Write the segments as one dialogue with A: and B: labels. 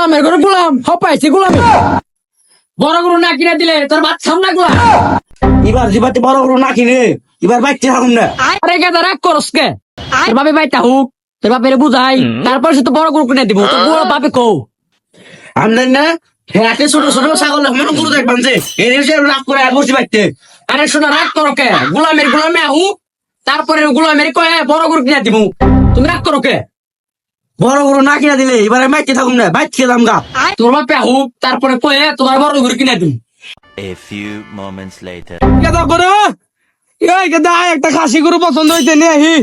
A: গোলামের ঘরে গোলাম হপাইছে গোলামে। বড় গরু না কিনে দিলে তোর বাচ্চা না গোলাম
B: এবার জিবাতে বড় গরু না কিনে এবার বাইতে থাকুন না।
A: আরে গেদা রাগ করস কে? তোর বাপে বাইটা হুক তোর বাপের বুঝাই তারপর সে তো বড় গরু কিনে দিব তোর বড় বাপে কও।
B: আমদান না হেরাতে ছোট ছোট ছাগল মনে গরু দেখবান যে এসে রাগ করে আর বসে বাইতে।
A: আরে শোনা রাগ করো কে? গোলামের গোলামে হুক তারপরে গোলামের কয়ে বড় গরু কিনে দিব। তুমি রাগ করো কে?
B: বড় গরু না কিনা দিলে এবার বাইতে থাকুম না বাইতে খেলাম গা।
A: তোর বাপে হুক তারপরে কয়ে তোমার বড় গরু কিনে দিব
C: A few moments later.
B: কেদা করে এই কেদা একটা খাসি গরু পছন্দ হইতে নিয়ে আহি।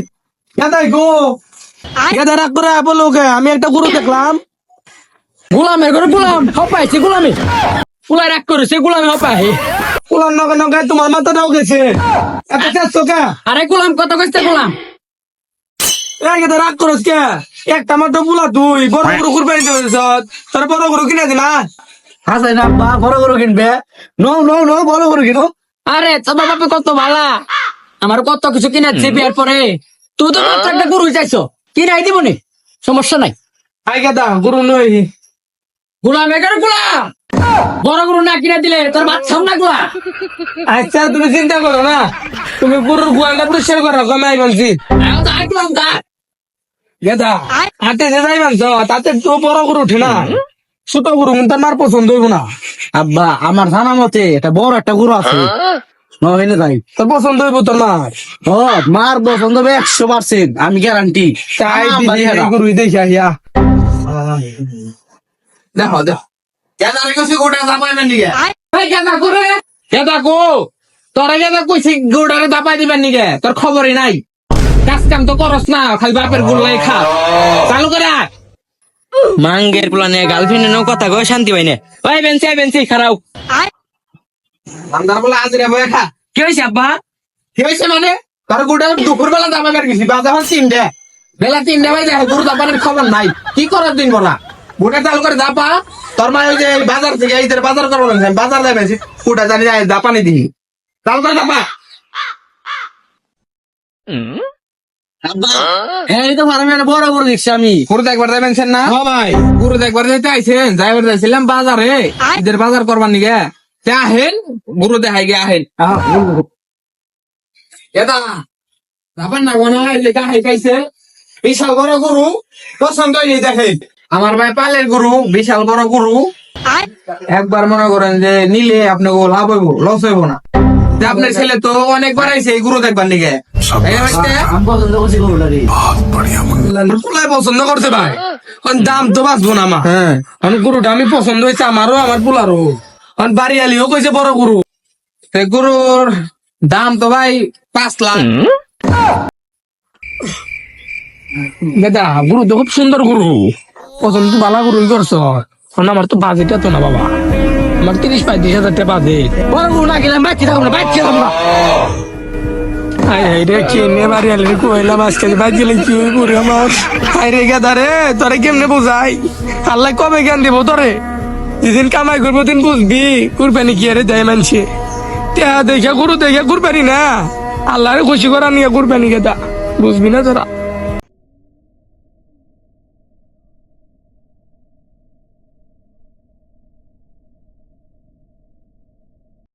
B: কেদাই গো। কেদা রাগ করে বলো কে আমি একটা গরু দেখলাম।
A: গোলামের ঘরে গোলাম হপাইছে গোলামে। ফুলাই রাগ করেছে গোলামে হপাই
B: কুলার নগে নগে তোমার মাথাটাও গেছে। এত চেষ্টা কে?
A: আরে গোলাম কত কইছে গোলাম।
B: এই কেদা রাগ করস কে? একটা মাত্র বুলা তুই বড় গরু কুরবানি দেবে তোর বড় গরু কিনে দি না। হাসাই না বা বড় গরু কিনবে। নো নো নো বড় গরু কিনো।
A: আরে তোমার বাপে কত ভালা। আমার কত কিছু কিনেছে বিয়ার পরে। তুই তো মাত্র একটা গরু চাইছো। কিনাই দিব নি। সমস্যা নাই।
B: আই কেদা গরু নই
A: গোলাম এগারো গোলাম। বড় গরু না কিনে দিলে তোর বাচ্চাও না গোলা
B: আচ্ছা তুমি চিন্তা করো না। তুমি গরুর গোয়ালটা পরিষ্কার করো কমে আই বলছি গেদা হাতে যে তাতে তো বড় গরু উঠে না। ছোট গরু কিন্তু আমার পছন্দ হইব না। আব্বা আমার জানা মতে এটা বড় একটা গরু আছে। নহিলে যাই। তোর পছন্দ হইব তোর মার ও মার পছন্দ হবে একশো পার্সেন্ট আমি গ্যারান্টি তাই গরু দেখি আহিয়া। দেখো দেখো। গোটা
A: গেদা করে
B: গেদা কো? তোরা গেদা কইছি গোটারে চাপাই দিবেন নিগে তোর খবরই নাই। কাজ কাম তো করস না খালি বাপের গুলাই খা। চালু করে।
D: মাঙ্গের প্লানে গার্লফ্রেন্ডের নো কথা কয় শান্তি পাই না।
B: ওই বেঞ্চি ওই বেঞ্চি খারাও। আন্দার বলে আজ রে বয়ে খা।
A: কি হয়েছে আব্বা?
B: কি হয়েছে মানে? তোর গোটা দুপুর বেলা দামা কার গেছি বাজা হন তিনটে। বেলা তিনটে বাজে গরু দাপানের খবর নাই। কি করার দিন বলা? গোটা চালু করে দাপা। তোর মা ওই যে বাজার থেকে এই বাজার করব বাজার যাবে গোটা জানি যায় দাপানি দিই চালু করে দাপা।
A: হ্যাঁ
B: বাজারে। ঈদের বাজার করবার নিগে। আহেন গরু দেখাই গে আহেন। এটা যাবেন না হয় লেখা হাই বিশাল বড় গরু পছন্দ দেখেন। আমার ভাই পালের গরু বিশাল বড় গরু। একবার মনে করেন যে নিলে আপনি লাভ হইব লস হইব না। আপনার ছেলে তো অনেকবার আইছে এই গরু দেখবার নিগে
A: পছন্দ করছি গরুটা
B: ভাই। দাম তো বাঁচবো না আমার হ্যাঁ। কারণ আমি পছন্দ হয়েছে আমারও আমার পোলারও। কারণ বাড়ি আলিও কইছে বড় গরু। এই গরুর দাম তো ভাই পাঁচ লাখ। বেদা গরু তো খুব সুন্দর গরু। পছন্দ ভালো গরু করছ। আমার তো বাজেট তো না বাবা। আমার তিরিশ পঁয়ত্রিশ হাজার টাকা বাজেট
A: বড় না কিনে বাচ্চা থাকুন না বাচ্চা থাকুন না।
B: আই হাই রে কেমনে বাড়ি আলি কইলাম আজকে গেলে কি হইব রে আমার? কেমনে বুঝাই? আল্লাহ কবে জ্ঞান দিব তোরে? যেদিন কামাই করব দিন বুঝবি। কুরবানি কি আরে দেয় মানছে? দেখে গরু দেখে কুরবানি না? আল্লাহরে খুশি করা নিয়ে কুরবানি গেদা। বুঝবি না তোরা?